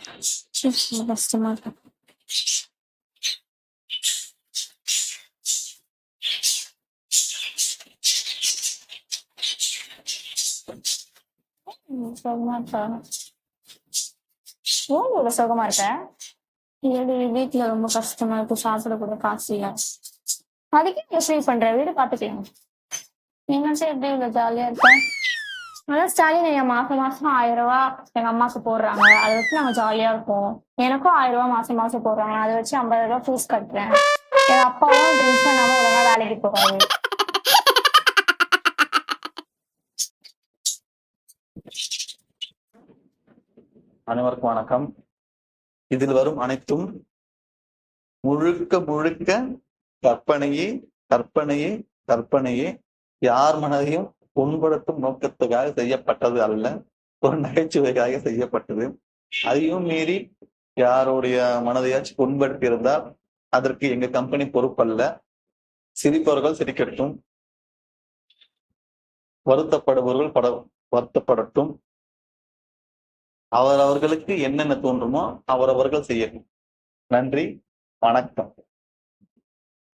ரொம்ப கஷ்டமா இருக்கு ம், சுகமா இருக்கா ஏன் இவ்வளவு சுகமா இருக்க? ஏடி வீட்டுல ரொம்ப கஷ்டமா இருக்கு. சாப்பிட கூட காசு இல்ல. அதுக்கே ஃபீல் பண்ற? வீடு பாத்துக்கலாம் நீ மட்டும் எப்படி இவ்வளவு ஜாலியா இருக்க? அதான் ஸ்டாலின் என் மாசம் மாசம் ஆயிரம் ரூபா எங்க அம்மாக்கு போடுறாங்க. அதை வச்சு நாங்க ஜாலியா இருப்போம். எனக்கும் ஆயிரம் ரூபா மாசம் மாசம் போடுறாங்க. அதை வச்சு ஐம்பது ரூபா ஃபீஸ் கட்டுறேன். எங்க அப்பாவும் ட்ரிங்க் பண்ணாம ஒழுங்கா வேலைக்கு போறாங்க அனைவருக்கும் வணக்கம். இதில் வரும் அனைத்தும் முழுக்க முழுக்க கற்பனையே கற்பனையே கற்பனையே யார் மனதையும் புண்படுத்தும் நோக்கத்துக்காக செய்யப்பட்டது அல்ல ஒரு நகைச்சுவைக்காக செய்யப்பட்டது. அதையும் மீறி யாருடைய மனதையாச்சும் புண்படுத்தி இருந்தால் அதற்கு எங்க கம்பெனி பொறுப்பல்ல. சிரிப்பவர்கள் சிரிக்கட்டும். வருத்தப்படுபவர்கள் பட வருத்தப்படட்டும். அவரவர்களுக்கு என்னென்ன தோன்றுமோ அவரவர்கள் செய்யட்டும். நன்றி வணக்கம்.